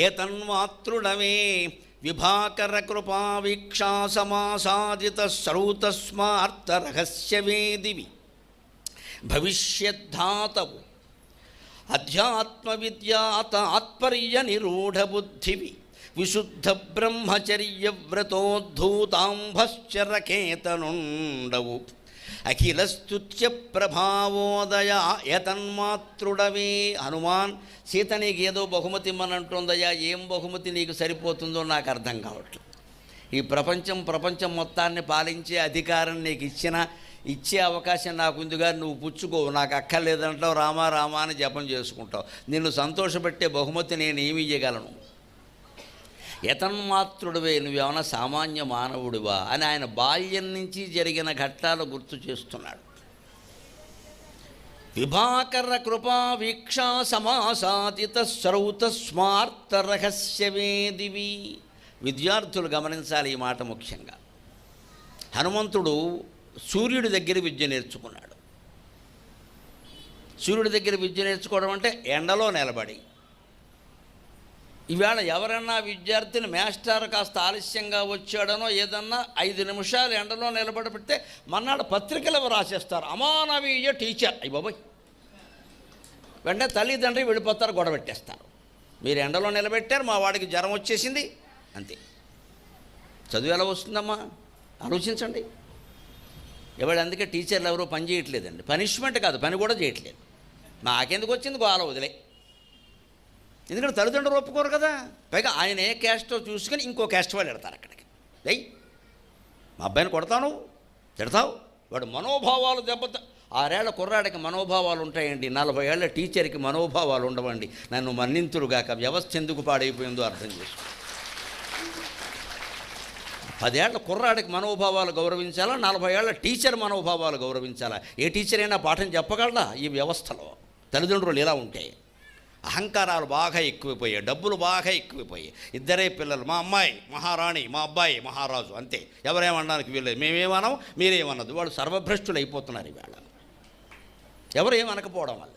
ఏతన్మాతృడమే విభాకర కృపా వీక్షా సమాసాదిత శ్రౌతస్మార్త రహస్యవేదివి భవిష్యద్ధాతవు అధ్యాత్మ విద్యా తాత్పర్య నిరూఢ విశుద్ధ బ్రహ్మచర్య వ్రతోద్ధూతాంభశ్చరకేతనుండవు అఖిల స్తుత్య ప్రభావోదయ యతన్మాతృడవే హనుమాన్ సీత నీకు ఏదో బహుమతి ఇమ్మనంటుందయ్యా ఏం బహుమతి నీకు సరిపోతుందో నాకు అర్థం కావట్లేదు. ఈ ప్రపంచం ప్రపంచం మొత్తాన్ని పాలించే అధికారం నీకు ఇచ్చిన ఇచ్చే అవకాశం నాకు ఉందిగా నువ్వు పుచ్చుకోవు నాకు అక్కర్లేదంటావు రామా రామా అని జపం చేసుకుంటావు. నిన్ను సంతోషపెట్టే బహుమతి నేను ఏమి ఇయ్యగలను? యతన్మాత్రుడివే నువ్వేమైనా సామాన్య మానవుడివా అని ఆయన బాల్యం నుంచి జరిగిన ఘట్టాలు గుర్తు చేస్తున్నాడు. విభాకర కృపా వీక్షా సమాసాదిత శ్రౌత స్మార్త రహస్యవేదివి విద్యార్థులు గమనించాలి ఈ మాట ముఖ్యంగా. హనుమంతుడు సూర్యుడి దగ్గర విద్య నేర్చుకున్నాడు. సూర్యుడి దగ్గర విద్య నేర్చుకోవడం అంటే ఎండలో నిలబడి ఈవేళ ఎవరన్నా విద్యార్థిని మాస్టర్ కాస్త ఆలస్యంగా వచ్చాడనో ఏదన్నా ఐదు నిమిషాలు ఎండలో నిలబడబెడితే మన్నాడు పత్రికలు రాసేస్తారు? అమానవీయ టీచర్. అయ్యి బాబాయ్. వెంటనే తల్లిదండ్రి వెళ్ళిపోతారు గొడవ పెట్టేస్తారు. మీరు ఎండలో నిలబెట్టారు మా వాడికి జ్వరం వచ్చేసింది. అంతే. చదువు ఎలా వస్తుందమ్మా? ఆలోచించండి. ఇవాళ అందుకే టీచర్లు ఎవరో పని చేయట్లేదండి. పనిష్మెంట్ కాదు పని కూడా చేయట్లేదు. నాకెందుకు వచ్చింది గోల వదిలే. ఎందుకంటే తల్లిదండ్రులు ఒప్పుకోరు కదా. పైగా ఆయన ఏ క్యాస్టో చూసుకొని ఇంకో క్యాస్ట్ వాళ్ళు పెడతారు అక్కడికి. లెయ్ మా అబ్బాయిని కొడతాను తిడతావు? వాడు మనోభావాలు దెబ్బత ఆరేళ్ళ కుర్రాడికి మనోభావాలు ఉంటాయండి. నలభై ఏళ్ళ టీచర్కి మనోభావాలు ఉండవండి. నన్ను మన్నింతురుగాక. వ్యవస్థ ఎందుకు పాడైపోయిందో అర్థం చేసుకో. పదేళ్ళ కుర్రాడికి మనోభావాలు గౌరవించాలా? నలభై ఏళ్ళ టీచర్ మనోభావాలు గౌరవించాలా? ఏ టీచర్ అయినా పాఠం చెప్పగలరా ఈ వ్యవస్థలో? తల్లిదండ్రులు ఇలా ఉంటాయి అహంకారాలు బాగా ఎక్కువైపోయాయి డబ్బులు బాగా ఎక్కువైపోయాయి. ఇద్దరే పిల్లలు మా అమ్మాయి మహారాణి మా అబ్బాయి మహారాజు అంతే. ఎవరేమనడానికి వీళ్ళు మేమేమన్నాం మీరేమన్నది వాళ్ళు సర్వభ్రష్టులు అయిపోతున్నారు ఇవాళ. ఎవరు ఏమనకపోవడం వల్ల?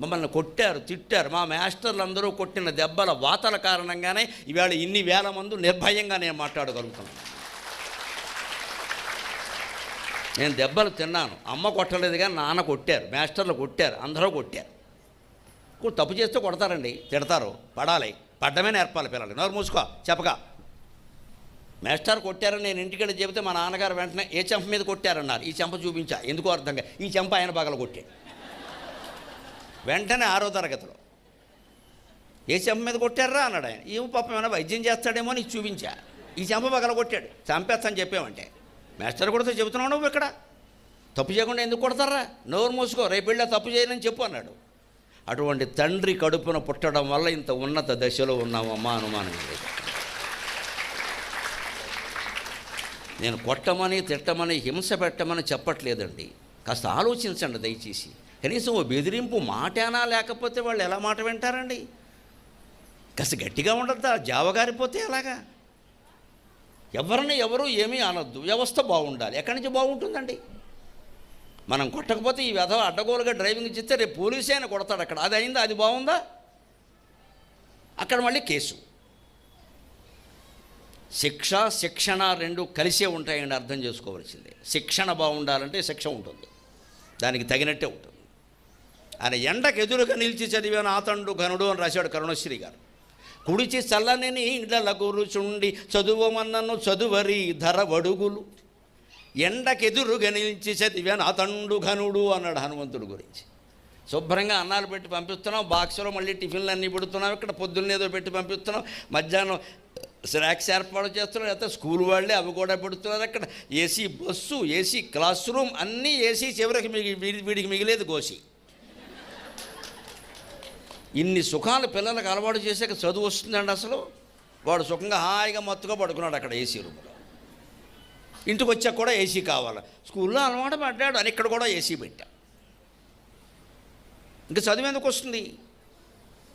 మమ్మల్ని కొట్టారు తిట్టారు. మా మాస్టర్లు అందరూ కొట్టిన దెబ్బల వాతల కారణంగానే ఇవాళ ఇన్ని వేల మంది నిర్భయంగా నేను మాట్లాడగలుగుతున్నాను. నేను దెబ్బలు తిన్నాను. అమ్మ కొట్టలేదు కానీ నాన్న కొట్టారు మాస్టర్లు కొట్టారు అందరూ కొట్టారు. తప్పు చేస్తే కొడతారండి. తిడతారు. పడాలి. పడ్డమే నేర్పాలి పిల్లలు. నోరు మూసుకో. చెప్పక. మాస్టర్ కొట్టారని నేను ఇంటికెళ్ళి చెబితే మా నాన్నగారు వెంటనే ఏ చెంప మీద కొట్టారన్నారు. ఈ చెంప చూపించా. ఎందుకో అర్థంగా ఈ చెంప ఆయన పగల కొట్టాడు. వెంటనే ఆరో తరగతిలో. ఏ చెంప మీద కొట్టారా అన్నాడు ఆయన. ఏమో పాపం ఏమైనా వైద్యం చేస్తాడేమో అని చూపించా. ఈ చెంప పగల కొట్టాడు. చంపేస్తాను చెప్పామంటే. మేస్టర్ కూడా చెబుతున్నావు నువ్వు ఇక్కడ. తప్పు చేయకుండా ఎందుకు కొడతారా? నోరు మూసుకో. రేపు వెళ్ళా తప్పు చేయనని చెప్పు అన్నాడు. అటువంటి తండ్రి కడుపున పుట్టడం వల్ల ఇంత ఉన్నత దశలో ఉన్నామమ్మా అనుమానం లేదు. నేను కొట్టమని తిట్టమని హింస పెట్టమని చెప్పట్లేదండి. కాస్త ఆలోచించండి దయచేసి. కనీసం ఓ బెదిరింపు మాటేనా లేకపోతే వాళ్ళు ఎలా మాట వింటారండి? కాస్త గట్టిగా ఉండద్దా? జావగారిపోతే ఎలాగా? ఎవరిని ఎవరు ఏమీ అనొద్దు. వ్యవస్థ బాగుండాలి. ఎక్కడి నుంచి బాగుంటుందండి? మనం కొట్టకపోతే ఈ వ్యధ అడ్డగోలుగా డ్రైవింగ్ చేస్తే రేపు పోలీసే ఆయన కొడతాడు అక్కడ. అది అయిందా? అది బాగుందా? అక్కడ మళ్ళీ కేసు. శిక్ష శిక్షణ రెండు కలిసే ఉంటాయండి అర్థం చేసుకోవాల్సిందే. శిక్షణ బాగుండాలంటే శిక్ష ఉంటుంది. దానికి తగినట్టే ఉంటుంది. ఆయన ఎండకు ఎదురుగా నిలిచి చదివాను ఆతండు ఘనుడు అని రాశాడు కరుణశ్రీ గారు. కుడిచి చల్లని ఇండ్ల కూర్చుండి చదువమన్నను చదువరి ధర వడుగులు. ఎండకెదురు గణించి చదివాను అతండు ఘనుడు అన్నాడు హనుమంతుడు గురించి. శుభ్రంగా అన్నాలు పెట్టి పంపిస్తున్నాం బాక్స్లో మళ్ళీ టిఫిన్లు అన్నీ పెడుతున్నాం ఇక్కడ పొద్దున్నేదో పెట్టి పంపిస్తున్నాం మధ్యాహ్నం స్నాక్స్ ఏర్పాటు చేస్తున్నారు లేకపోతే స్కూల్ వాళ్ళే అవి కూడా పెడుతున్నారు అక్కడ AC bus AC class room అన్నీ ఏసీ చివరికి వీడికి మిగిలేదు గోసి ఇన్ని సుఖాలు పిల్లలకు అలవాటు చేసాక చదువు వస్తుందండి అసలు. వాడు సుఖంగా హాయిగా మత్తుగా పడుకున్నాడు అక్కడ ఏసీ రూమ్లో. ఇంటికి వచ్చాక కూడా ఏసీ కావాలి. స్కూల్లో అలవాటు పడ్డాడు అని ఇక్కడ కూడా ఏసీ పెట్టా. ఇంకా చదువు ఎందుకు వస్తుంది?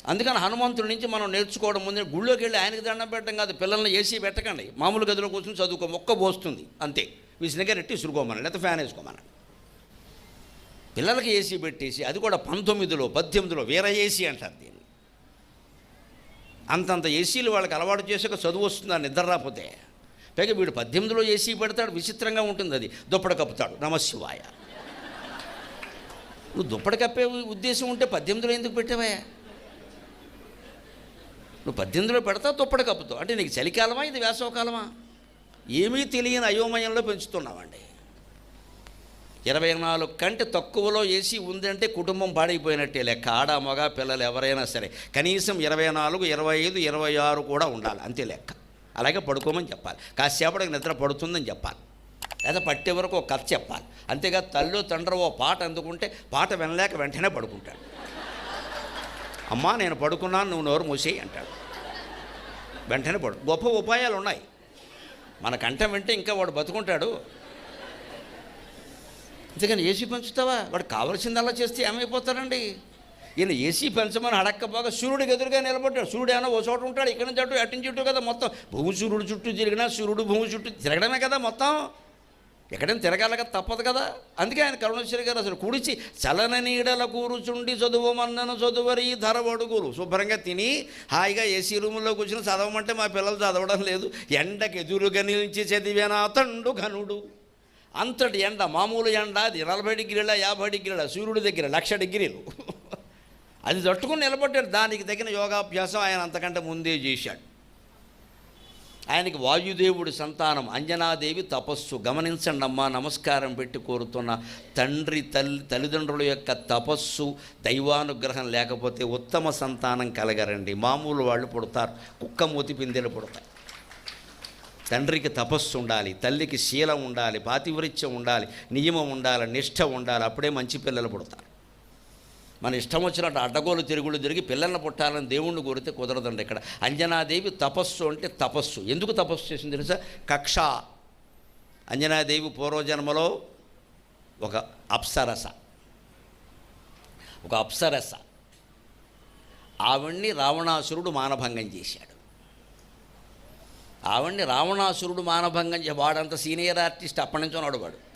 అందుకని హనుమంతుడి నుంచి మనం నేర్చుకోవడం ముందు గుళ్ళోకి వెళ్ళి ఆయనకి దండం పెట్టడం కాదు పిల్లల్ని ఏసీ పెట్టకండి. మామూలు గదిలో కూర్చొని చదువుకో మొక్క పోస్తుంది అంతే. విసినగా రెట్టి ఇసురుకోమని లేకపోతే ఫ్యాన్ వేసుకోమని పిల్లలకి ఏసీ పెట్టేసి అది కూడా పంతొమ్మిదిలో పద్దెనిమిదిలో వేరే ఏసీ అంటారు దీన్ని. అంతంత ఏసీలు వాళ్ళకి అలవాటు చేసాక చదువు వస్తుంది నిద్ర రాకపోతే? పైగా వీడు పద్దెనిమిదిలో ఏసీ పెడతాడు విచిత్రంగా ఉంటుంది అది. దుప్పడ కప్పుతాడు. నమశివాయ నువ్వు దుప్పడ కప్పే ఉద్దేశం ఉంటే పద్దెనిమిదిలో ఎందుకు పెట్టావయ్యా? నువ్వు పద్దెనిమిదిలో పెడతావు దుప్పడ కప్పుతావు. అంటే నీకు చలికాలమా ఇది వేసవకాలమా? ఏమీ తెలియని అయోమయంలో పెంచుతున్నావండి ఇరవై నాలుగు కంటే తక్కువలో ఏసీ ఉందంటే కుటుంబం పాడైపోయినట్టే లెక్క. ఆడ మగ పిల్లలు ఎవరైనా సరే కనీసం ఇరవై నాలుగు ఇరవై ఐదు ఇరవై ఆరు కూడా ఉండాలి. అంతే లెక్క. అలాగే పడుకోమని చెప్పాలి. కాసేపటికి నిద్ర పడుతుందని చెప్పాలి. లేదా పట్టే వరకు ఒక కథ చెప్పాలి. అంతేగా తల్లు తండ్రి ఓ పాట అందుకుంటే పాట వినలేక వెంటనే పడుకుంటాడు. అమ్మా నేను పడుకున్నాను నువ్వు నోరు మూసేయి అంటాడు. వెంటనే పడు గొప్ప ఉపాయాలు ఉన్నాయి. మన కంఠం వింటే ఇంకా వాడు బతుకుంటాడు. అంతేగాని ఏసీ పెంచుతావా? వాడు కావలసిందల్లా చేస్తే ఏమైపోతారండి? ఈయన ఏసీ పెంచమని అడక్కపోగా సూర్యుడికి ఎదురుగా నిలబడ్డాడు. సూర్యుడు ఏమైనా ఓ చోట ఉంటాడు ఇక్కడ నుంచి అటు అటు చుట్టూ కదా మొత్తం. భూమి సూర్యుడు చుట్టూ తిరిగినా సూర్యుడు భూమి చుట్టూ తిరగడమే కదా మొత్తం. ఎక్కడైనా తిరగాల కదా తప్పదు కదా. అందుకే ఆయన కరుణేశ్వరి గారు అసలు కుడిచి చలన నీడల కూరుచుండి చదువుమన్నను చదువరి ధరవడుగులు శుభ్రంగా తిని హాయిగా ఏసీ రూముల్లో కూర్చుని చదవమంటే మా పిల్లలు చదవడం లేదు. ఎండకు ఎదురుగా నిలిచి చదివేనా తండు ఘనుడు. అంతటి ఎండ మామూలు ఎండ అది నలభై డిగ్రీల యాభై డిగ్రీల సూర్యుడి దగ్గర లక్ష డిగ్రీలు. అది తట్టుకుని నిలబడ్డాడు. దానికి తగిన యోగాభ్యాసం ఆయన అంతకంటే ముందే చేశాడు. ఆయనకి వాయుదేవుడి సంతానం అంజనాదేవి తపస్సు. గమనించండి అమ్మా నమస్కారం పెట్టి కోరుతున్న తండ్రి తల్లి తల్లిదండ్రుల యొక్క తపస్సు దైవానుగ్రహం లేకపోతే ఉత్తమ సంతానం కలగరండి. మామూలు వాళ్ళు పుడతారు. కుక్క మూతి పిందెలు పుడతాయి. తండ్రికి తపస్సు ఉండాలి తల్లికి శీలం ఉండాలి పాతివృత్యం ఉండాలి నియమం ఉండాలి నిష్ఠ ఉండాలి అప్పుడే మంచి పిల్లలు పుడతారు. మన ఇష్టం వచ్చినట్టు అడ్డగోలు తిరుగులు తిరిగి పిల్లల్ని పుట్టాలని దేవుణ్ణి కోరితే కుదరదండి ఇక్కడ. అంజనాదేవి తపస్సు అంటే తపస్సు. ఎందుకు తపస్సు చేసింది తెలుసా? కక్ష. అంజనాదేవి పూర్వజన్మలో ఒక అప్సరస. ఒక అప్సరస. ఆవిడ్ని రావణాసురుడు మానభంగం చేశాడు. ఆవిడ్ని రావణాసురుడు మానభంగం చే వాడంత సీనియర్ ఆర్టిస్ట్ అప్పటి నుంచి ఉన్నాడు వాడు.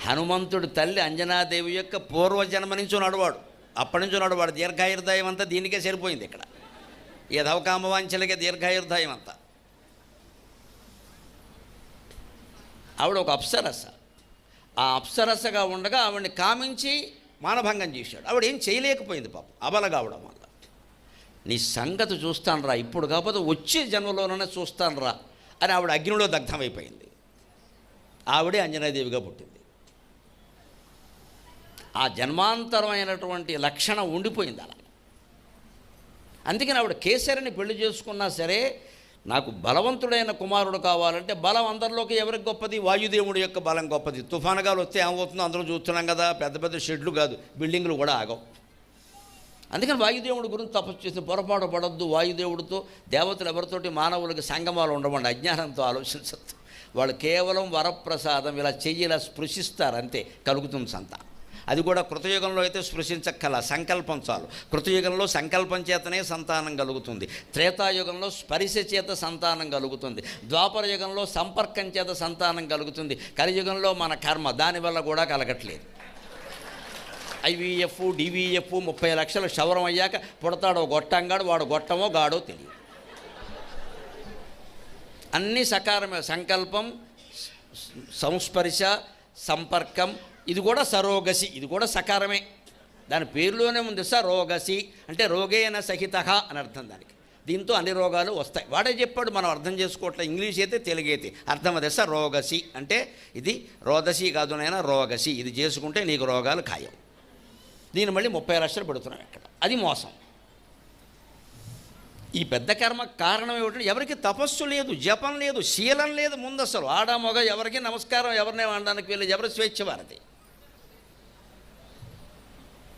హనుమంతుడు తల్లి అంజనాదేవి యొక్క పూర్వజన్మ నుంచి నడువాడు. అప్పటి నుంచి నడువాడు. దీర్ఘాయుర్దాయం అంతా దీనికే సరిపోయింది ఇక్కడ. ఈ దీర్ఘాయుర్దాయం అంతా. ఆవిడ ఒక అప్సరస. ఆ అప్సరసగా ఉండగా ఆవిడని కామించి మానభంగం చేశాడు. ఆవిడ ఏం చేయలేకపోయింది పాపం. అబలగావడం వల్ల నీ సంగతి చూస్తాను రా ఇప్పుడు కాకపోతే వచ్చే జన్మలోనే చూస్తాను రా అని ఆవిడ అగ్నిలో దగ్ధమైపోయింది. ఆవిడే అంజనాదేవిగా పుట్టింది. ఆ జన్మాంతరమైనటువంటి లక్షణం ఉండిపోయింది అలా. అందుకని ఆవిడ కేసరిని పెళ్ళి చేసుకున్నా సరే నాకు బలవంతుడైన కుమారుడు కావాలంటే బలం అందరిలోకి ఎవరికి గొప్పది? వాయుదేవుడి యొక్క బలం గొప్పది. తుఫానుగాలు వస్తే ఏమవుతుందో అందరం చూస్తున్నాం కదా పెద్ద పెద్ద షెడ్లు కాదు బిల్డింగ్లు కూడా ఆగవు. అందుకని వాయుదేవుడి గురించి తపస్సు చేసి పొరపాటు పడొద్దు వాయుదేవుడితో. దేవతలు ఎవరితోటి మానవులకి సంగమాలు ఉండవండి అజ్ఞానంతో ఆలోచించద్దు. వాళ్ళు కేవలం వరప్రసాదం ఇలా చెయ్యి ఇలా స్పృశిస్తారు అంతే కలుగుతుంది సంత అది కూడా కృతయుగంలో అయితే స్పృశించక్కల. సంకల్పం చాలు. కృతయుగంలో సంకల్పం చేతనే సంతానం కలుగుతుంది. త్రేతాయుగంలో స్పరిశ చేత సంతానం కలుగుతుంది. ద్వాపర యుగంలో సంపర్కం చేత సంతానం కలుగుతుంది. కలియుగంలో మన కర్మ దానివల్ల కూడా కలగట్లేదు. ఐవీఎఫ్ డివిఎఫ్ ముప్పై లక్షలు శవరం అయ్యాక పుడతాడో గొట్టంగాడు వాడు గొట్టమో గాడో తెలియదు. అన్నీ సకారమే. సంకల్పం సంస్పరిశ సంస్పర్శ సంపర్కం ఇది కూడా సరోగసి ఇది కూడా సకారమే. దాని పేరులోనే ఉంది సరోగసి అంటే రోగేన సహిత అని అర్థం దానికి. దీంతో అన్ని రోగాలు వస్తాయి. వాడే చెప్పాడు మనం అర్థం చేసుకోవట్లే ఇంగ్లీష్ అయితే తెలుగైతే. అర్థం అదే సార్ రోగసి అంటే ఇది రోదసి కాదు నైనా రోగసి. ఇది చేసుకుంటే నీకు రోగాలు ఖాయం. దీని మళ్ళీ ముప్పై లక్షలు పెడుతున్నాం ఇక్కడ. అది మోసం. ఈ పెద్ద కర్మ కారణం ఏమిటంటే ఎవరికి తపస్సు లేదు జపం లేదు శీలం లేదు ముందు అసలు ఆడ మగ ఎవరికి నమస్కారం ఎవరినే అనడానికి వెళ్ళి ఎవరి స్వేచ్ఛ వారిది.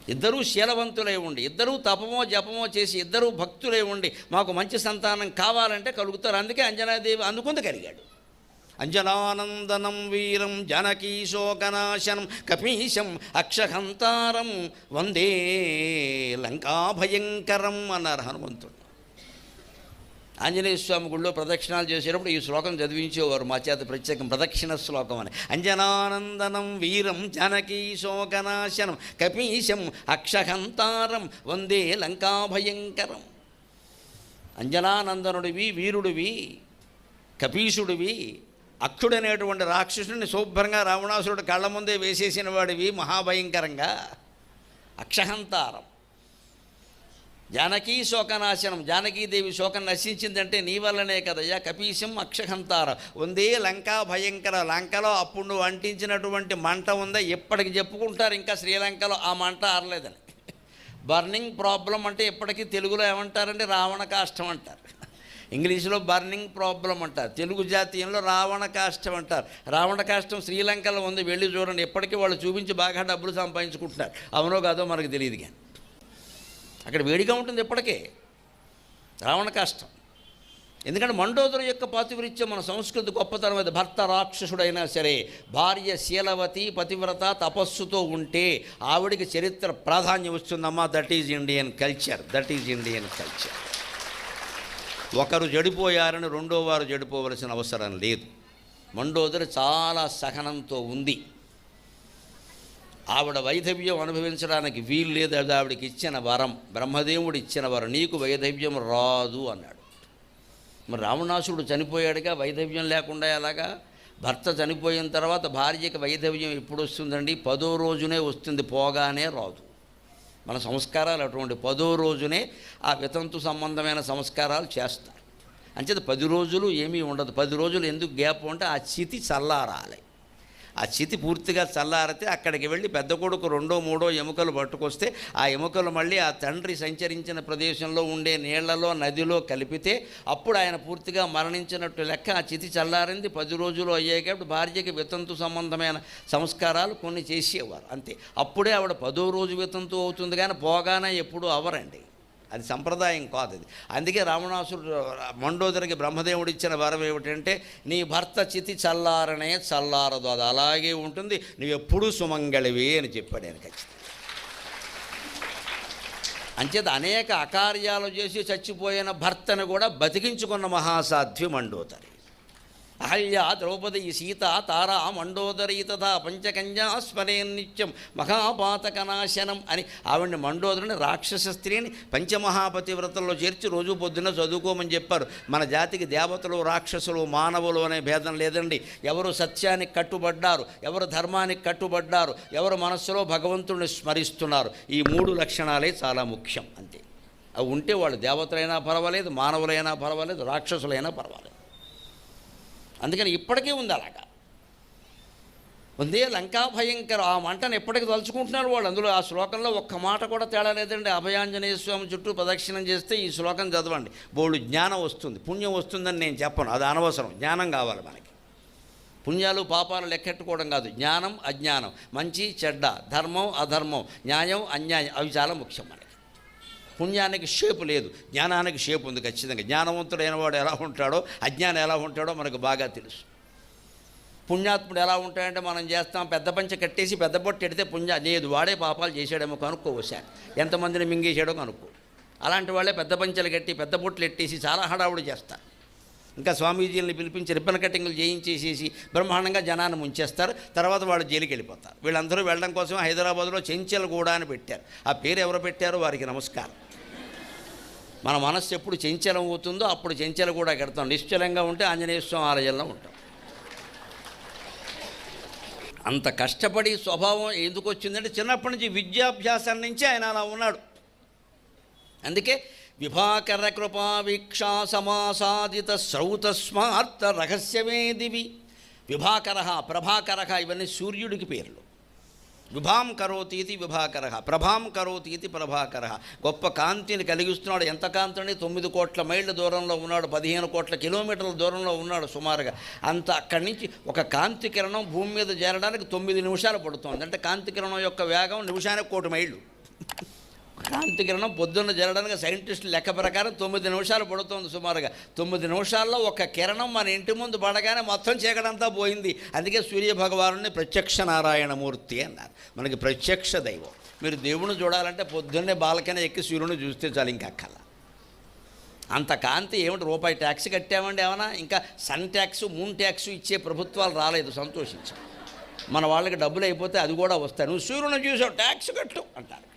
ఇద్దరూ శీలవంతులై ఉండి ఇద్దరూ తపమో జపమో చేసి ఇద్దరూ భక్తులై ఉండి మాకు మంచి సంతానం కావాలంటే కలుగుతారు. అందుకే అంజనాదేవి అందుకుంది కలిగాడు. అంజనానందనం వీరం జనకీ శోకనాశనం కపీశం అక్షహంతారం వందే లంకాభయంకరం అన్నారు హనుమంతుడు. ఆంజనేయ స్వామి గుళ్ళో ప్రదక్షిణాలు చేసేటప్పుడు ఈ శ్లోకం చదివించేవారు మా చేత ప్రత్యేకం ప్రదక్షిణ శ్లోకం అని. అంజనానందనం వీరం జానకీ శోకనాశనం కపీశం అక్షహంతారం వందే లంకాభయంకరం. అంజనానందనుడివి వీరుడివి కపీసుడివి అక్షుడనేటువంటి రాక్షసుడిని శుభ్రంగా రావణాసురుడు కళ్ళ ముందే వేసేసిన వాడివి మహాభయంకరంగా. అక్షహంతారం. జానకీ శోకనాశనం జానకీదేవి శోకం నశించిందంటే నీ వల్లనే కదయ్యా. కపీశం అక్షహంతార. ఉందే లంకా భయంకర లంకలో అప్పుడు నువ్వు అంటించినటువంటి మంట ఉందా? ఎప్పటికి చెప్పుకుంటారు ఇంకా శ్రీలంకలో ఆ మంట ఆరలేదని. బర్నింగ్ ప్రాబ్లం అంటే ఇప్పటికీ తెలుగులో ఏమంటారంటే రావణ కాష్టం అంటారు. ఇంగ్లీష్లో బర్నింగ్ ప్రాబ్లం అంటారు. తెలుగు జాతీయంలో రావణ కాష్టం అంటారు. రావణ కాష్టం శ్రీలంకలో ఉంది. వెళ్ళి చూడండి. ఎప్పటికీ వాళ్ళు చూపించి బాగా డబ్బులు సంపాదించుకుంటున్నారు. అవునో కాదో మనకు తెలియదు కానీ. అక్కడ వేడిగా ఉంటుంది ఇప్పటికే రావణ కాష్టం. ఎందుకంటే మండోదరు యొక్క పాతివృత్యం మన సంస్కృతి గొప్పతనం అది. భర్త రాక్షసుడైనా సరే భార్య శీలవతి పతివ్రత తపస్సుతో ఉంటే ఆవిడికి చరిత్ర ప్రాధాన్యం వస్తుందమ్మా that is Indian culture. That is Indian culture. ఒకరు చెడిపోయారని రెండో వారు చెడిపోవలసిన అవసరం లేదు. మండోదరు చాలా సహనంతో ఉంది. ఆవిడ వైధవ్యం అనుభవించడానికి వీలు లేదు అది ఆవిడకి ఇచ్చిన వరం. బ్రహ్మదేవుడు ఇచ్చిన వరం. నీకు వైధవ్యం రాదు అన్నాడు. మరి రావణాసుడు చనిపోయాడుగా వైధవ్యం లేకుండా ఎలాగా? భర్త చనిపోయిన తర్వాత భార్యకి వైధవ్యం ఎప్పుడు వస్తుందండి? పదో రోజునే వస్తుంది పోగానే రాదు. మన సంస్కారాలు అటువంటి పదో రోజునే ఆ వితంతు సంబంధమైన సంస్కారాలు చేస్తారు. అంచేత పది రోజులు ఏమీ ఉండదు. పది రోజులు ఎందుకు గ్యాప్ ఉంటే ఆ చితి చల్లారాలి. ఆ చితి పూర్తిగా చల్లారితే అక్కడికి వెళ్ళి పెద్ద కొడుకు రెండో మూడో ఎముకలు పట్టుకొస్తే ఆ ఎముకలు మళ్ళీ ఆ తండ్రి సంచరించిన ప్రదేశంలో ఉండే నీళ్ళలో నదిలో కలిపితే అప్పుడు ఆయన పూర్తిగా మరణించినట్టు లెక్క ఆ చితి చల్లారింది. పది రోజులు అయ్యాయి కాబట్టి భార్యకి వితంతు సంబంధమైన సంస్కారాలు కొన్ని చేసేవారు అంతే. అప్పుడే ఆవిడ పదో రోజు వితంతు అవుతుంది కానీ పోగానే ఎప్పుడూ అవరండి. అది సంప్రదాయం కాదు అది. అందుకే రావణాసుడు మండోదరికి బ్రహ్మదేవుడు ఇచ్చిన వరం ఏమిటంటే నీ భర్త చితి చల్లారనే చల్లారదు అది అలాగే ఉంటుంది నువ్వు ఎప్పుడూ సుమంగళివి అని చెప్పాడు నేను ఖచ్చితంగా. అంచేత అనేక అకార్యాలు చేసి చచ్చిపోయిన భర్తను కూడా బతికించుకున్న మహాసాధ్వి మండోదరి. అహల్య ద్రౌపది సీత తారా మండోదరి తథా పంచకన్యా స్మరే నిత్యం మహాపాతకనాశనం అని ఆవిడ్ని మండోదరిని రాక్షస స్త్రీని పంచమహాపతివ్రతల్లో చేర్చి రోజు పొద్దున్న చదువుకోమని చెప్పారు. మన జాతికి దేవతలు రాక్షసులు మానవులు అనే భేదం లేదండి. ఎవరు సత్యానికి కట్టుబడ్డారు ఎవరు ధర్మానికి కట్టుబడ్డారు ఎవరు మనస్సులో భగవంతుడిని స్మరిస్తున్నారు. ఈ మూడు లక్షణాలే చాలా ముఖ్యం అంతే. అవి ఉంటే వాళ్ళు దేవతలైనా పర్వాలేదు మానవులైనా పర్వాలేదు రాక్షసులైనా పర్వాలేదు. అందుకని ఇప్పటికీ ఉంది అలాగా. ఉందే లంకా భయంకర. ఆ మంటను ఎప్పటికీ తలుచుకుంటున్నారు వాళ్ళు? అందులో ఆ శ్లోకంలో ఒక్క మాట కూడా తేడా లేదండి. అభయాంజనేయ స్వామి చుట్టూ ప్రదక్షిణం చేస్తే ఈ శ్లోకం చదవండి. బోళ్ళు జ్ఞానం వస్తుంది. పుణ్యం వస్తుందని నేను చెప్పను. అది అనవసరం. జ్ఞానం కావాలి మనకి. పుణ్యాలు పాపాలు లెక్కెట్టుకోవడం కాదు. జ్ఞానం అజ్ఞానం. మంచి చెడ్డ ధర్మం అధర్మం. న్యాయం అన్యాయం. అవి చాలా ముఖ్యం మనకి. పుణ్యానికి షేపు లేదు. జ్ఞానానికి షేపు ఉంది ఖచ్చితంగా. జ్ఞానవంతుడైన వాడు ఎలా ఉంటాడో అజ్ఞానం ఎలా ఉంటాడో మనకు బాగా తెలుసు. పుణ్యాత్ముడు ఎలా ఉంటాడంటే మనం చేస్తాం పెద్ద పంచ కట్టేసి పెద్ద పొట్టు ఎడితే పుణ్య లేదు వాడే పాపాలు చేసాడేమో కనుక్కోవసారి ఎంతమందిని మింగేసాడో కనుక్కో. అలాంటి వాళ్ళే పెద్ద పంచలు కట్టి పెద్ద బొట్లు ఎట్టేసి చాలా హడావుడి చేస్తారు. ఇంకా స్వామీజీని పిలిపించి రిబ్బన్ కటింగ్లు చేయించేసేసి బ్రహ్మాండంగా జనాన్ని ముంచేస్తారు. తర్వాత వాళ్ళు జైలుకి వెళ్ళిపోతారు. వీళ్ళందరూ వెళ్ళడం కోసం హైదరాబాద్లో చెంచలగూడ అని పెట్టారు. ఆ పేరు ఎవరు పెట్టారో? వారికి నమస్కారం. మన మనస్సు ఎప్పుడు చెంచలం అవుతుందో అప్పుడు చెంచల కూడా కడతాం. నిశ్చలంగా ఉంటే ఆంజనేయ స్వామి ఆలయంలో ఉంటాం. అంత కష్టపడి స్వభావం ఎందుకు వచ్చిందంటే చిన్నప్పటి నుంచి విద్యాభ్యాసం నుంచి ఆయన అలా ఉన్నాడు. అందుకే విభాకర కృపా వీక్షా సమాసాదిత శ్రౌత స్మార్త రహస్యమే దివి. విభాకర ప్రభాకర ఇవన్నీ సూర్యుడికి పేర్లు. విభాం కరోతి ఇది విభాకర ప్రభాం కరోతి ఇది ప్రభాకర. గొప్ప కాంతిని కలిగిస్తున్నాడు ఎంత కాంతిని? తొమ్మిది కోట్ల మైళ్ళ దూరంలో ఉన్నాడు పదిహేను కోట్ల కిలోమీటర్ల దూరంలో ఉన్నాడు సుమారుగా. అంత అక్కడి నుంచి ఒక కాంతి కిరణం భూమి మీద చేరడానికి తొమ్మిది నిమిషాలు పడుతుంది. అంటే కాంతి కిరణం యొక్క వేగం నిమిషానికి కోటి మైళ్ళు. కాంతి కిరణం పొద్దున్న జరగడానికి సైంటిస్టులు లెక్క ప్రకారం తొమ్మిది నిమిషాలు పడుతుంది సుమారుగా. తొమ్మిది నిమిషాల్లో ఒక కిరణం మన ఇంటి ముందు పడగానే మొత్తం చీకటంతా పోయింది. అందుకే సూర్యభగవాను ప్రత్యక్ష నారాయణమూర్తి అన్నారు. మనకి ప్రత్యక్ష దైవం. మీరు దేవుని చూడాలంటే పొద్దున్నే బాలకనే ఎక్కి సూర్యుని చూస్తే చాలు ఇంకా అక్కల అంత కాంతి ఏమిటి? రూపాయి ట్యాక్స్ కట్టామండి ఏమన్నా? ఇంకా సన్ ట్యాక్స్ మూన్ ట్యాక్స్ ఇచ్చే ప్రభుత్వాలు రాలేదు సంతోషించాం. మన వాళ్ళకి డబ్బులు అయిపోతే అది కూడా వస్తాయి. నువ్వు సూర్యుని చూసావు ట్యాక్స్ కట్టు అంటారు.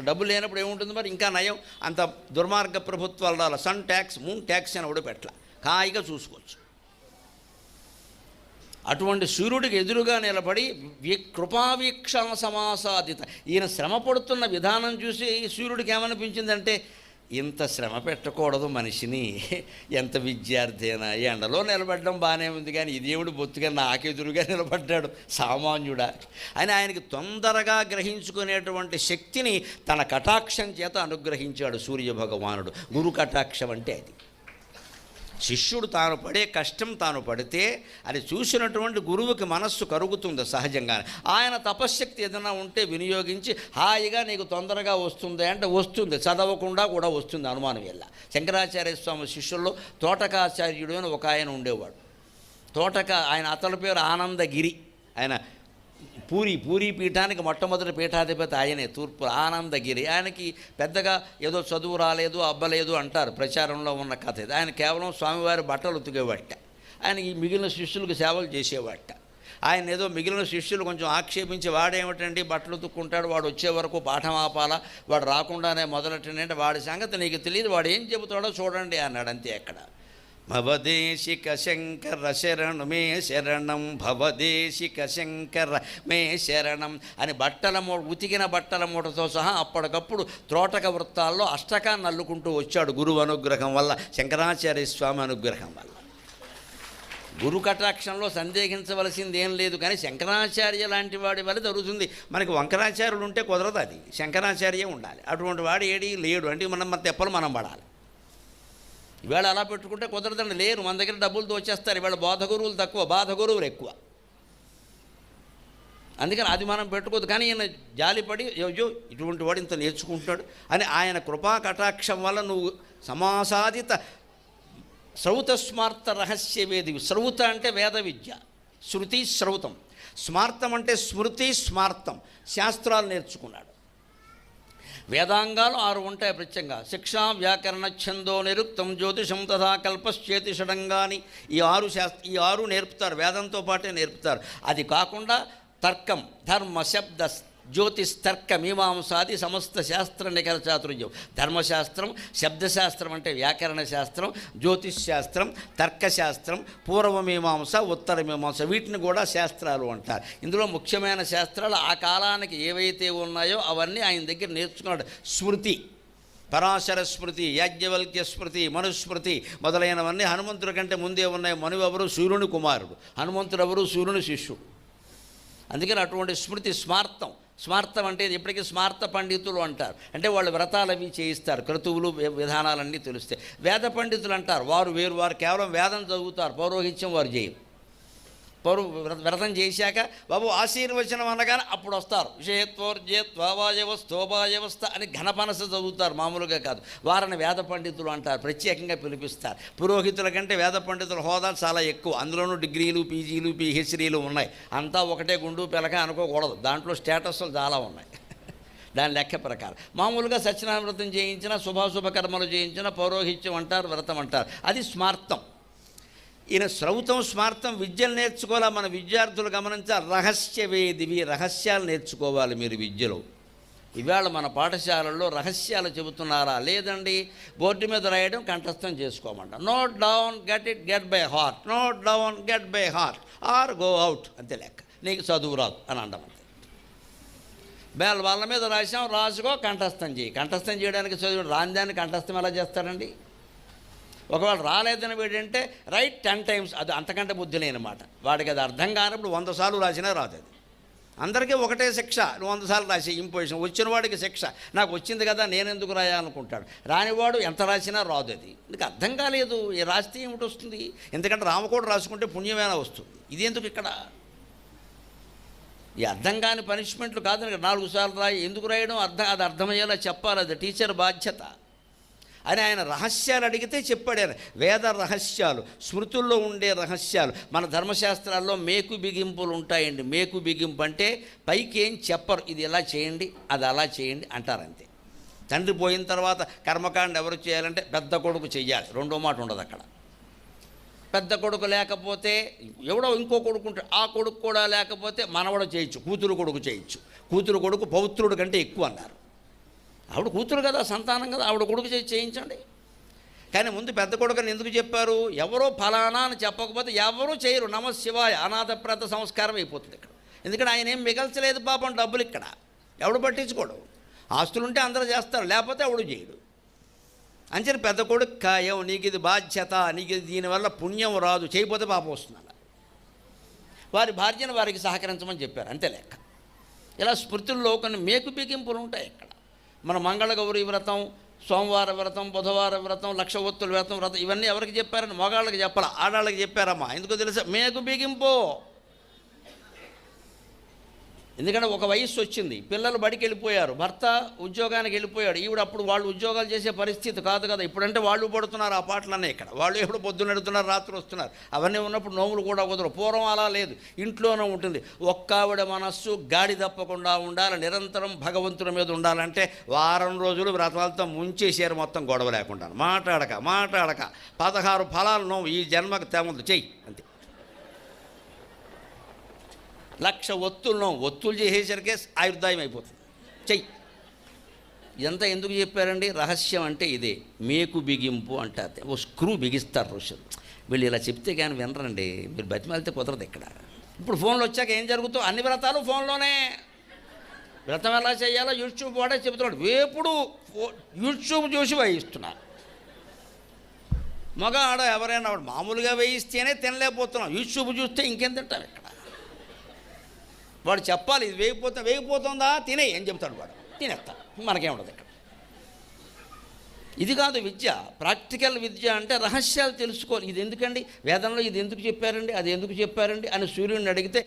డబ్బు లేనప్పుడు ఏముంటుంది మరి? ఇంకా నయం. అంత దుర్మార్గ ప్రభుత్వాలు రాల. సన్ ట్యాక్స్ మూన్ ట్యాక్స్ అని కూడా పెట్టాల. హాయిగా చూసుకోవచ్చు. అటువంటి సూర్యుడికి ఎదురుగా నిలబడి కృపావీక్షణ సమాసాదిత. ఈయన శ్రమ పడుతున్న విధానం చూసి సూర్యుడికి ఏమనిపించిందంటే ఇంత శ్రమ పెట్టకూడదు మనిషిని. ఎంత విద్యార్థి అయినా ఎండలో నిలబడడం బాగానే ఉంది కానీ ఈ దేవుడు బొత్తుగా నాకెదురుగా నిలబడ్డాడు సామాన్యుడా. అని ఆయనకి తొందరగా గ్రహించుకునేటువంటి శక్తిని తన కటాక్షం చేత అనుగ్రహించాడు సూర్య భగవానుడు గురు కటాక్షం అంటే అది. శిష్యుడు తాను పడే కష్టం తాను పడితే అది చూసినటువంటి గురువుకి మనస్సు కరుగుతుంది సహజంగానే. ఆయన తపశ్శక్తి ఏదైనా ఉంటే వినియోగించి హాయిగా నీకు తొందరగా వస్తుంది అంటే వస్తుంది చదవకుండా కూడా వస్తుంది అనుమానం వెళ్ళ శంకరాచార్య స్వామి శిష్యుల్లో తోటకాచార్యుడు అని ఒక ఆయన ఉండేవాడు. తోటక ఆయన అతని పేరు ఆనందగిరి. ఆయన పూరి పూరి పీఠానికి మొట్టమొదటి పీఠాధిపతి ఆయనే తూర్పు ఆనందగిరి. ఆయనకి పెద్దగా ఏదో చదువు రాలేదు అబ్బలేదు అంటారు ప్రచారంలో ఉన్న కథ ఇది. ఆయన కేవలం స్వామివారి బట్టలు ఉతికేవాట. ఆయన ఈ మిగిలిన శిష్యులకు సేవలు చేసేవాట. ఆయన ఏదో మిగిలిన శిష్యులు కొంచెం ఆక్షేపించి వాడేమిటండి? బట్టలు ఉతుక్కుంటాడు వాడు వచ్చే వరకు పాఠం ఆపాలా వాడు రాకుండానే మొదలెట్టండి వాడి సంగతి నీకు తెలియదు వాడు ఏం చెబుతాడో చూడండి అన్నాడు అంతే అక్కడ. భవదేశిక శంకర శరణు మే శరణం భవదేశిక శంకర మే శరణం అని బట్టల మూట ఉతికిన బట్టల మూటతో సహా అప్పటికప్పుడు త్రోటక వృత్తాల్లో అష్టకాన్ని అల్లుకుంటూ వచ్చాడు గురువు అనుగ్రహం వల్ల శంకరాచార్య స్వామి అనుగ్రహం వల్ల. గురు కటాక్షంలో సందేహించవలసింది ఏం లేదు కానీ శంకరాచార్య లాంటి వాడి వల్ల జరుగుతుంది. మనకి వంకరాచార్యులు ఉంటే కుదరదు అది. శంకరాచార్య ఉండాలి. అటువంటి వాడు ఏడి లేడు. అంటే మనం మన తెప్పలు మనం పడాలి. ఇవాళ అలా పెట్టుకుంటే కుదరదండి. లేరు మన దగ్గర డబ్బులు దోచేస్తారు. ఇవాళ బోధ గురువులు తక్కువ బాధ గురువులు ఎక్కువ. అందుకని అది మనం పెట్టుకోదు కానీ ఈయన జాలిపడి అయ్యో ఇటువంటి వాడు ఇంత నేర్చుకుంటాడు అని ఆయన కృపా కటాక్షం వల్ల నువ్వు సమాసాదిత శ్రౌత స్మార్త రహస్యవేది శ్రౌత అంటే వేద విద్య. శృతి శ్రౌతం స్మార్తం అంటే స్మృతి స్మార్తం. శాస్త్రాలు నేర్చుకున్నాడు. వేదాంగాలు ఆరు ఉంటాయి ప్రత్యంగా శిక్ష వ్యాకరణ ఛందో నిరుక్తం జ్యోతిషం తథా కల్పశ్చేతి షడంగాని ఈ ఆరు శాస్త్ర ఈ ఆరు నేర్పుతారు వేదంతో పాటే నేర్పుతారు. అది కాకుండా తర్కం ధర్మ శబ్ద జ్యోతిస్తర్క మీమాంసాది సమస్త శాస్త్ర నిఖర చాతుర్యం. ధర్మశాస్త్రం శబ్దశాస్త్రం అంటే వ్యాకరణ శాస్త్రం జ్యోతిష్ శాస్త్రం తర్కశాస్త్రం పూర్వమీమాంస ఉత్తర మీమాంస వీటిని కూడా శాస్త్రాలు అంటారు. ఇందులో ముఖ్యమైన శాస్త్రాలు ఆ కాలానికి ఏవైతే ఉన్నాయో అవన్నీ ఆయన దగ్గర నేర్చుకున్నాడు. స్మృతి పరాశర స్మృతి యాజ్ఞవల్క్య స్మృతి మనుస్మృతి మొదలైనవన్నీ హనుమంతుడి కంటే ముందే ఉన్నాయి. మనువు ఎవరు సూర్యుని కుమారుడు. హనుమంతుడు ఎవరు సూర్యుని శిష్యుడు. అందుకని అటువంటి స్మృతి స్మార్థం స్మార్థం అంటే ఎప్పటికీ ఇప్పటికీ స్మార్త పండితులు అంటారు. అంటే వాళ్ళు వ్రతాలు అవి చేయిస్తారు. క్రతువులు విధానాలన్నీ తెలుస్తాయి. వేద పండితులు అంటారు. వారు వేరు వారు కేవలం వేదం చదువుతారు. పౌరోహిత్యం వారు చేయరు. వ్ర- వ్రతం చేశాక బాబు ఆశీర్వచనం అనగానే అప్పుడు వస్తారు విషయత్వోర్జేత్వావాయవ స్తోభాయవస్థ అని ఘనపనస చదువుతారు. మామూలుగా కాదు. వారిని వేద పండితులు అంటారు. ప్రత్యేకంగా పిలిపిస్తారు. పురోహితుల కంటే వేద పండితుల హోదా చాలా ఎక్కువ. అందులోనూ డిగ్రీలు పీజీలు పిహెచ్డీలు ఉన్నాయి. అంతా ఒకటే గుండు పిలక అనుకోకూడదు. దాంట్లో స్టేటస్లు చాలా ఉన్నాయి. దాని లెక్క ప్రకారం. మామూలుగా సత్యనారాయణ వ్రతం చేయించిన శుభాశుభ కర్మలు చేయించిన పౌరోహిత్యం అంటారు వ్రతం అంటారు. అది స్మార్థం ఈయన శ్రౌతం స్మార్థం విద్యలు నేర్చుకోవాలా? మన విద్యార్థులు గమనించాలి రహస్యవేదివి రహస్యాలు నేర్చుకోవాలి మీరు విద్యలో. ఇవాళ మన పాఠశాలల్లో రహస్యాలు చెబుతున్నారా? లేదండి. బోర్డు మీద రాయడం కంఠస్థం చేసుకోమంట. Note down get it get by heart note down get by heart or go out అంతే లెక్క. నీకు చదువు రాదు అని అండం అంతే బేల వాళ్ళ మీద రాసాం రాసుకో కంఠస్థం చేయి కంఠస్థం చేయడానికి చదువు రాని దాన్ని కంఠస్థం ఎలా చేస్తారండి? ఒకవేళ రాలేదని వీడంటే రైట్ టెన్ టైమ్స్ అది అంతకంటే బుద్ధి లేనమాట వాడికి అది అర్థం కానప్పుడు వంద సార్లు రాసినా రాదు అది. అందరికీ ఒకటే శిక్ష నువ్వు వంద సార్లు రాసి ఇంపోజిషన్ వచ్చిన వాడికి శిక్ష. నాకు వచ్చింది కదా నేను ఎందుకు రాయాలనుకుంటాడు? రానివాడు ఎంత రాసినా రాదు అది. నీకు అర్థం కాలేదు ఈ రాస్తే ఏమిటి వస్తుంది? ఎందుకంటే రామకోడు రాసుకుంటే పుణ్యమైన వస్తుంది? ఇది ఎందుకు ఇక్కడ? ఈ అర్థం కాని పనిష్మెంట్లు కాదు నాలుగు సార్లు రాయి ఎందుకు రాయడం? అర్థం అది అర్థమయ్యేలా చెప్పాలి అది టీచర్ బాధ్యత. అని ఆయన రహస్యాలు అడిగితే చెప్పాడు ఆయన. వేద రహస్యాలు స్మృతుల్లో ఉండే రహస్యాలు. మన ధర్మశాస్త్రాల్లో మేకు బిగింపులు ఉంటాయండి. మేకు బిగింపు అంటే పైకి ఏం చెప్పరు. ఇది ఇలా చేయండి అది అలా చేయండి అంటారంతే తండ్రి పోయిన తర్వాత కర్మకాండ ఎవరు చేయాలంటే పెద్ద కొడుకు చెయ్యాలి. రెండో మాట ఉండదు అక్కడ. పెద్ద కొడుకు లేకపోతే ఎవడో ఇంకో కొడుకు ఉంటాడు. ఆ కొడుకు కూడా లేకపోతే మనవడు చేయొచ్చు కూతురు కొడుకు చేయొచ్చు. కూతురు కొడుకు పౌత్రుడు కంటే ఎక్కువ అన్నారు. ఆవిడ కూతురు కదా సంతానం కదా ఆవిడ కొడుకు చేయించండి. కానీ ముందు పెద్ద కొడుకుని ఎందుకు చెప్పారు? ఎవరో ఫలానా అని చెప్పకపోతే ఎవరూ చేయరు. నమ శివాయ అనాథప్రత సంస్కారం అయిపోతుంది ఇక్కడ. ఎందుకంటే ఆయన ఏం మిగల్చలేదు పాపం డబ్బులు ఇక్కడ. ఎవడు పట్టించుకోడు. ఆస్తులుంటే అందరూ చేస్తారు లేకపోతే ఎవడు చేయడు. అంచని పెద్ద కొడుకు ఖాయం నీకు ఇది బాధ్యత నీకు ఇది దీనివల్ల పుణ్యం రాదు చేయకపోతే పాపం వస్తుంది వారి భార్యను వారికి సహకరించమని చెప్పారు అంతే లెక్క. ఇలా స్మృతుల్లో కొన్ని మేకు బిగింపులు ఉంటాయి ఇక్కడ. మన మంగళగౌరి వ్రతం సోమవార వ్రతం బుధవార వ్రతం లక్ష ఒత్తుల వ్రతం వ్రతం ఇవన్నీ ఎవరికి చెప్పారని మగాళ్ళకి చెప్పాలా? ఆడాళ్ళకి చెప్పారమ్మా. ఎందుకో తెలుసా? మేకు బిగింపు. ఎందుకంటే ఒక వయస్సు వచ్చింది. పిల్లలు బడికి వెళ్ళిపోయారు. భర్త ఉద్యోగానికి వెళ్ళిపోయాడు. ఈవిడ అప్పుడు వాళ్ళు ఉద్యోగాలు చేసే పరిస్థితి కాదు కదా. ఇప్పుడంటే వాళ్ళు పడుతున్నారు ఆ పాటలన్నీ ఇక్కడ. వాళ్ళు ఎప్పుడు పొద్దున్న ఎడుతున్నారు రాత్రి వస్తున్నారు. అవన్నీ ఉన్నప్పుడు నోములు కూడా కుదరవు. పూర్వం అలా లేదు. ఇంట్లోనే ఉంటుంది. ఒక్క ఆవిడ మనస్సు గాడి తప్పకుండా ఉండాలి. నిరంతరం భగవంతుని మీద ఉండాలంటే వారం రోజులు వ్రతాలతో ముంచేసారు మొత్తం గొడవ లేకుండా. మాట్లాడక మాట్లాడక. పదహారు ఫలాలు నోము. ఈ జన్మకు తేమదు. చెయ్యి. అంతే. లక్ష ఒత్తులను ఒత్తులు చేసేసరికే ఆయుర్దాయం అయిపోతుంది. చెయ్యి ఇదంతా ఎందుకు చెప్పారండి? రహస్యం అంటే ఇదే. మేకు బిగింపు అంటారు. ఓ స్క్రూ బిగిస్తారు ఋషులు. వీళ్ళు ఇలా చెప్తే కానీ వినరండి. మీరు బతిమాలితే కుదరదు ఇక్కడ. ఇప్పుడు ఫోన్లు వచ్చాక ఏం జరుగుతుందో అన్ని వ్రతాలు ఫోన్లోనే. వ్రతం ఎలా చేయాలో యూట్యూబ్ వాడే చెబుతున్నాడు. వేపుడు యూట్యూబ్ చూసి వేయిస్తున్నారు మగ ఆడ ఎవరైనా మామూలుగా వేయిస్తేనే తినలేకపోతున్నాం. యూట్యూబ్ చూస్తే ఇంకేం తింటారు ఇక్కడ? వాడు చెప్పాలి ఇది వేగిపోతా వేగిపోతుందా? తినే అని చెప్తాడు వాడు? తినేస్తా మనకేముండదు ఇక్కడ. ఇది కాదు విద్య. ప్రాక్టికల్ విద్య అంటే రహస్యాలు తెలుసుకోవాలి. ఇది ఎందుకండి? వేదంలో ఇది ఎందుకు చెప్పారండి? అది ఎందుకు చెప్పారండి? అని సూర్యుడిని అడిగితే